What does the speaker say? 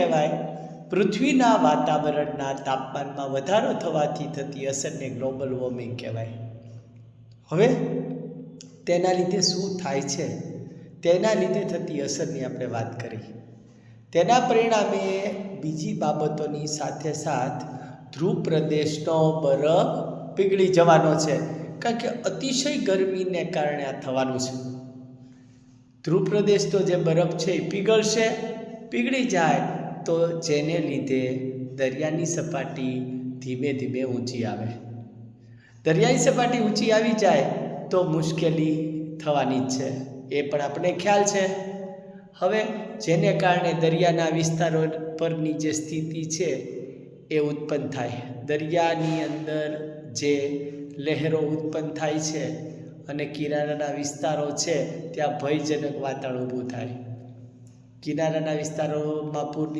કહેવાય. પૃથ્વીના વાતાવરણના તાપમાનમાં વધારો થવાથી થતી અસરને ગ્લોબલ વોર્મિંગ કહેવાય. હવે, તેના લીધે શું થાય છે? તેના લીધે થતી અસરની આપણે વાત કરી. તેના પરિણામે બીજી બાબતોની સાથે સાથ ધ્રુવ પ્રદેશનો બરફ પીગળી જવાનો છે. કારણ કે અતિશય ગરમીને કારણે આ થવાનું છે. ધ્રુવ પ્રદેશ તો જે બરફ છે એ પીગળશે, પીગળી જાય. તો જેને લીધે દરિયાની સપાટી ધીમે ધીમે ઊંચી આવે. દરિયાની સપાટી ઊંચી આવી જાય તો મુશ્કેલી થવાની જ છે. એ પણ આપણે ખ્યાલ છે. હવે જેને કારણે દરિયાના વિસ્તારો પરની જે સ્થિતિ છે એ ઉત્પન્ન થાય. દરિયાની અંદર જે લહેરો ઉત્પન્ન થાય છે અને કિનારાના વિસ્તારો છે, ત્યાં ભયજનક વાતાવરણ ઊભું થાય. કિનારાના વિસ્તારોમાં પૂરની